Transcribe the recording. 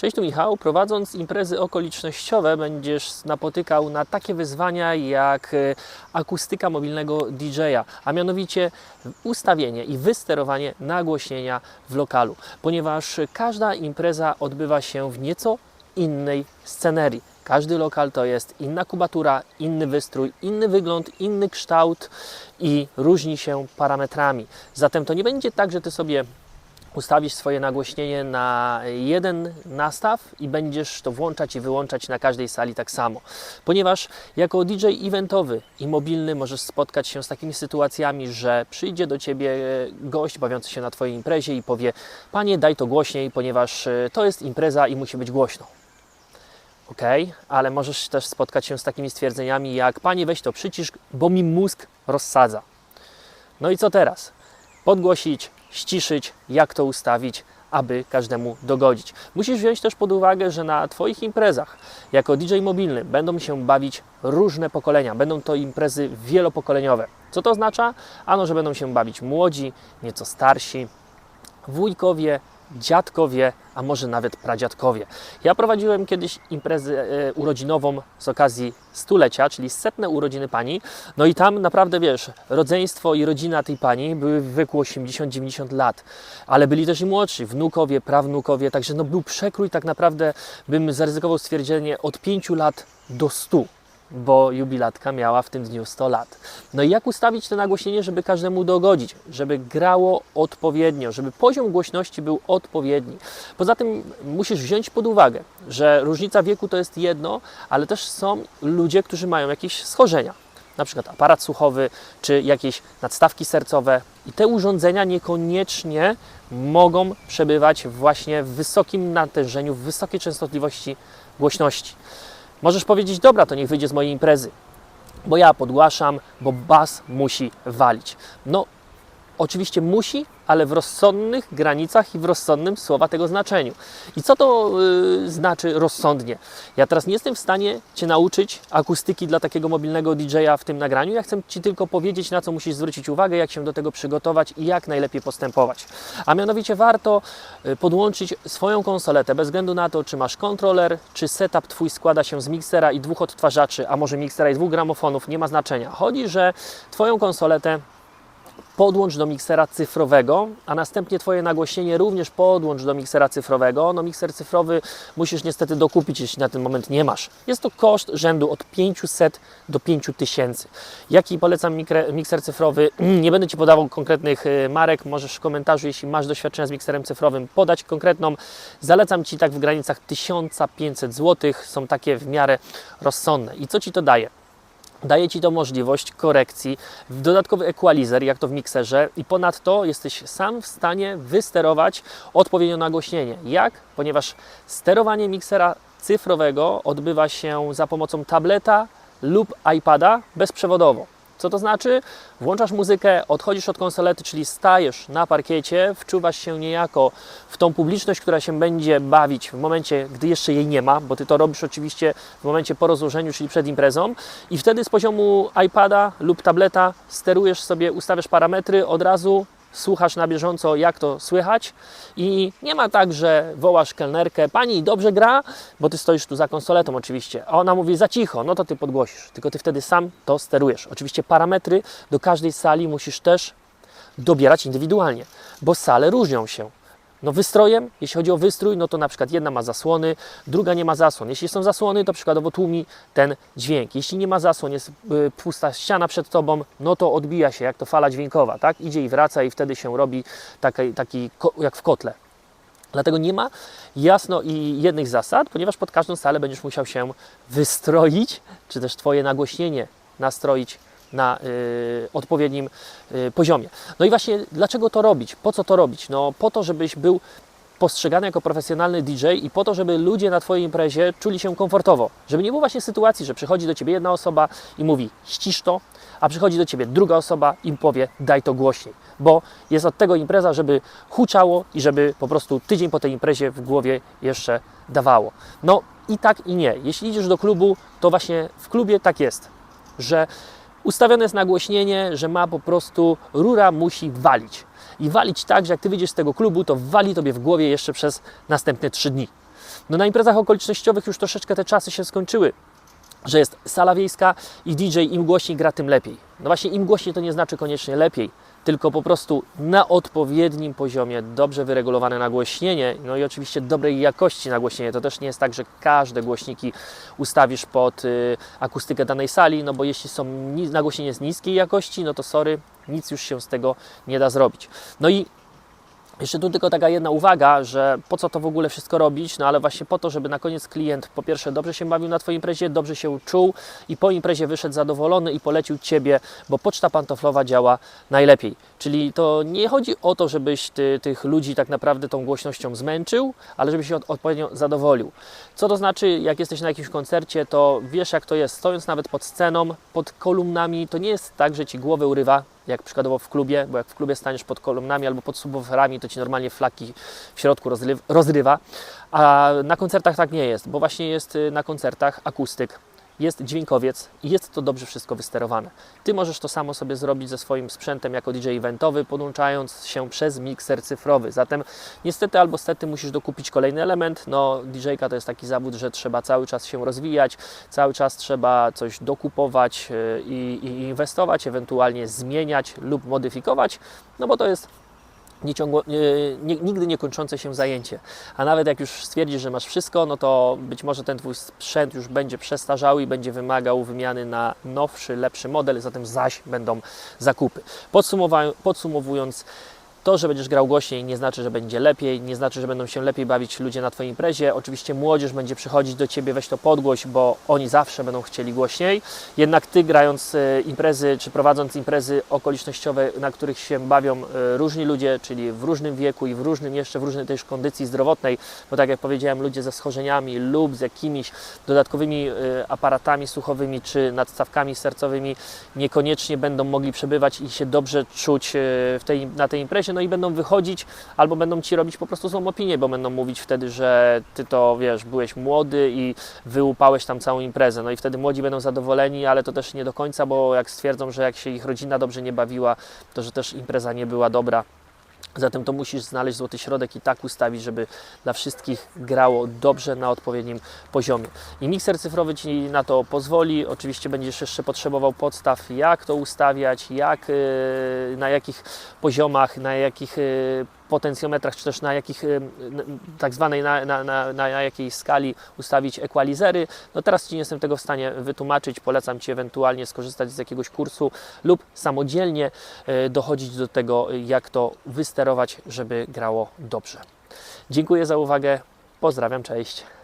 Cześć, tu Michał. Prowadząc imprezy okolicznościowe będziesz napotykał na takie wyzwania jak e, akustyka mobilnego DJ-a, a mianowicie ustawienie i wysterowanie nagłośnienia w lokalu, ponieważ każda impreza odbywa się w nieco innej scenerii. Każdy lokal to jest inna kubatura, inny wystrój, inny wygląd, inny kształt i różni się parametrami. Zatem to nie będzie tak, że ty sobie ustawisz swoje nagłośnienie na jeden nastaw i będziesz to włączać i wyłączać na każdej sali tak samo. Ponieważ jako DJ eventowy i mobilny możesz spotkać się z takimi sytuacjami, że przyjdzie do ciebie gość bawiący się na twojej imprezie i powie: Panie, daj to głośniej, ponieważ e, to jest impreza i musi być głośno. Ok, ale możesz też spotkać się z takimi stwierdzeniami jak: Panie, weź to przycisz, bo mi mózg rozsadza. No i co teraz? Podgłosić, ściszyć, jak to ustawić, aby każdemu dogodzić. Musisz wziąć też pod uwagę, że na Twoich imprezach jako DJ mobilny będą się bawić różne pokolenia. Będą to imprezy wielopokoleniowe. Co to oznacza? Ano, że będą się bawić młodzi, nieco starsi, wujkowie, dziadkowie, a może nawet pradziadkowie. Ja prowadziłem kiedyś imprezę e, urodzinową z okazji stulecia, czyli setne urodziny pani. No i tam naprawdę wiesz, rodzeństwo i rodzina tej pani były w wieku 80-90 lat, ale byli też i młodsi, wnukowie, prawnukowie, także no był przekrój tak naprawdę, bym zaryzykował stwierdzenie od 5 lat do 100 bo jubilatka miała w tym dniu 100 lat. No i jak ustawić to nagłośnienie, żeby każdemu dogodzić, żeby grało odpowiednio, żeby poziom głośności był odpowiedni. Poza tym musisz wziąć pod uwagę, że różnica wieku to jest jedno, ale też są ludzie, którzy mają jakieś schorzenia. Na przykład aparat słuchowy, czy jakieś nadstawki sercowe, i te urządzenia niekoniecznie mogą przebywać właśnie w wysokim natężeniu, w wysokiej częstotliwości głośności. Możesz powiedzieć, dobra, to niech wyjdzie z mojej imprezy, bo ja podgłaszam, bo bas musi walić. No, oczywiście musi, ale w rozsądnych granicach i w rozsądnym słowa tego znaczeniu. I co to yy, znaczy rozsądnie? Ja teraz nie jestem w stanie Cię nauczyć akustyki dla takiego mobilnego DJ-a w tym nagraniu. Ja chcę Ci tylko powiedzieć, na co musisz zwrócić uwagę, jak się do tego przygotować i jak najlepiej postępować. A mianowicie warto y, podłączyć swoją konsoletę, bez względu na to, czy masz kontroler, czy setup Twój składa się z miksera i dwóch odtwarzaczy, a może miksera i dwóch gramofonów, nie ma znaczenia. Chodzi, że Twoją konsoletę podłącz do miksera cyfrowego, a następnie Twoje nagłośnienie również podłącz do miksera cyfrowego. No mikser cyfrowy musisz niestety dokupić, jeśli na ten moment nie masz. Jest to koszt rzędu od 500 do 5000. Jaki polecam mikre, mikser cyfrowy? Nie będę Ci podawał konkretnych y, marek, możesz w komentarzu, jeśli masz doświadczenia z mikserem cyfrowym, podać konkretną. Zalecam Ci tak w granicach 1500 zł, są takie w miarę rozsądne. I co Ci to daje? Daje Ci to możliwość korekcji, dodatkowy equalizer, jak to w mikserze, i ponadto jesteś sam w stanie wysterować odpowiednio nagłośnienie. Jak? Ponieważ sterowanie miksera cyfrowego odbywa się za pomocą tableta lub iPada bezprzewodowo. Co to znaczy? Włączasz muzykę, odchodzisz od konsolety, czyli stajesz na parkiecie, wczuwasz się niejako w tą publiczność, która się będzie bawić w momencie, gdy jeszcze jej nie ma, bo ty to robisz oczywiście w momencie po rozłożeniu, czyli przed imprezą, i wtedy z poziomu iPada lub tableta sterujesz sobie, ustawiasz parametry od razu. Słuchasz na bieżąco, jak to słychać, i nie ma tak, że wołasz kelnerkę, pani dobrze gra, bo ty stoisz tu za konsoletą oczywiście, a ona mówi za cicho, no to ty podgłosisz, tylko ty wtedy sam to sterujesz. Oczywiście parametry do każdej sali musisz też dobierać indywidualnie, bo sale różnią się. No wystrojem, jeśli chodzi o wystrój, no to na przykład jedna ma zasłony, druga nie ma zasłon. Jeśli są zasłony, to przykładowo tłumi ten dźwięk. Jeśli nie ma zasłon, jest y, pusta ściana przed tobą, no to odbija się jak to fala dźwiękowa, tak? Idzie i wraca i wtedy się robi taki, taki jak w kotle. Dlatego nie ma jasno i jednych zasad, ponieważ pod każdą salę będziesz musiał się wystroić, czy też Twoje nagłośnienie nastroić na y, odpowiednim y, poziomie. No i właśnie dlaczego to robić? Po co to robić? No po to, żebyś był postrzegany jako profesjonalny DJ i po to, żeby ludzie na Twojej imprezie czuli się komfortowo. Żeby nie było właśnie sytuacji, że przychodzi do Ciebie jedna osoba i mówi ścisz to, a przychodzi do Ciebie druga osoba i powie daj to głośniej. Bo jest od tego impreza, żeby huczało i żeby po prostu tydzień po tej imprezie w głowie jeszcze dawało. No i tak i nie. Jeśli idziesz do klubu, to właśnie w klubie tak jest, że ustawione jest nagłośnienie, że ma po prostu rura musi walić. I walić tak, że jak ty wyjdziesz z tego klubu, to wali tobie w głowie jeszcze przez następne trzy dni. No na imprezach okolicznościowych już troszeczkę te czasy się skończyły że jest sala wiejska i DJ im głośniej gra, tym lepiej. No właśnie, im głośniej to nie znaczy koniecznie lepiej, tylko po prostu na odpowiednim poziomie, dobrze wyregulowane nagłośnienie, no i oczywiście dobrej jakości nagłośnienie. To też nie jest tak, że każde głośniki ustawisz pod y, akustykę danej sali, no bo jeśli są ni- nagłośnienie jest niskiej jakości, no to sorry, nic już się z tego nie da zrobić. No i jeszcze tu tylko taka jedna uwaga, że po co to w ogóle wszystko robić, no ale właśnie po to, żeby na koniec klient po pierwsze dobrze się bawił na Twojej imprezie, dobrze się czuł i po imprezie wyszedł zadowolony i polecił Ciebie, bo poczta pantoflowa działa najlepiej. Czyli to nie chodzi o to, żebyś ty, tych ludzi tak naprawdę tą głośnością zmęczył, ale żebyś się od, odpowiednio zadowolił. Co to znaczy, jak jesteś na jakimś koncercie, to wiesz jak to jest, stojąc nawet pod sceną, pod kolumnami, to nie jest tak, że Ci głowę urywa, jak przykładowo w klubie, bo jak w klubie staniesz pod kolumnami albo pod subwooferami, to Ci normalnie flaki w środku rozryw- rozrywa, a na koncertach tak nie jest, bo właśnie jest y, na koncertach akustyk, jest dźwiękowiec i jest to dobrze wszystko wysterowane. Ty możesz to samo sobie zrobić ze swoim sprzętem jako DJ eventowy, podłączając się przez mikser cyfrowy. Zatem niestety albo stety musisz dokupić kolejny element. No, DJ-ka to jest taki zawód, że trzeba cały czas się rozwijać, cały czas trzeba coś dokupować y, i, i inwestować, ewentualnie zmieniać lub modyfikować, no bo to jest nieciągło, nie, nigdy nie kończące się zajęcie. A nawet jak już stwierdzisz, że masz wszystko, no to być może ten Twój sprzęt już będzie przestarzały i będzie wymagał wymiany na nowszy, lepszy model, zatem zaś będą zakupy. Podsumowując, to, że będziesz grał głośniej nie znaczy, że będzie lepiej, nie znaczy, że będą się lepiej bawić ludzie na Twojej imprezie. Oczywiście młodzież będzie przychodzić do Ciebie, weź to podgłoś, bo oni zawsze będą chcieli głośniej. Jednak Ty grając e, imprezy, czy prowadząc imprezy okolicznościowe, na których się bawią e, różni ludzie, czyli w różnym wieku i w różnym jeszcze, w różnej też kondycji zdrowotnej, bo tak jak powiedziałem, ludzie ze schorzeniami lub z jakimiś dodatkowymi e, aparatami słuchowymi czy nadstawkami sercowymi niekoniecznie będą mogli przebywać i się dobrze czuć w tej, na tej imprezie, no i będą wychodzić albo będą Ci robić po prostu złą opinię, bo będą mówić wtedy, że Ty to, wiesz, byłeś młody i wyłupałeś tam całą imprezę, no i wtedy młodzi będą zadowoleni, ale to też nie do końca, bo jak stwierdzą, że jak się ich rodzina dobrze nie bawiła, to że też impreza nie była dobra. Zatem to musisz znaleźć złoty środek i tak ustawić, żeby dla wszystkich grało dobrze na odpowiednim poziomie. I mikser cyfrowy Ci na to pozwoli. Oczywiście będziesz jeszcze potrzebował podstaw, jak to ustawiać, jak, yy, na jakich poziomach, na jakich yy, potencjometrach, czy też na jakich tak zwanej, na, na, na, na jakiej skali ustawić equalizery. No teraz Ci nie jestem tego w stanie wytłumaczyć. Polecam Ci ewentualnie skorzystać z jakiegoś kursu lub samodzielnie e, dochodzić do tego, jak to wysterować, żeby grało dobrze. Dziękuję za uwagę. Pozdrawiam, cześć.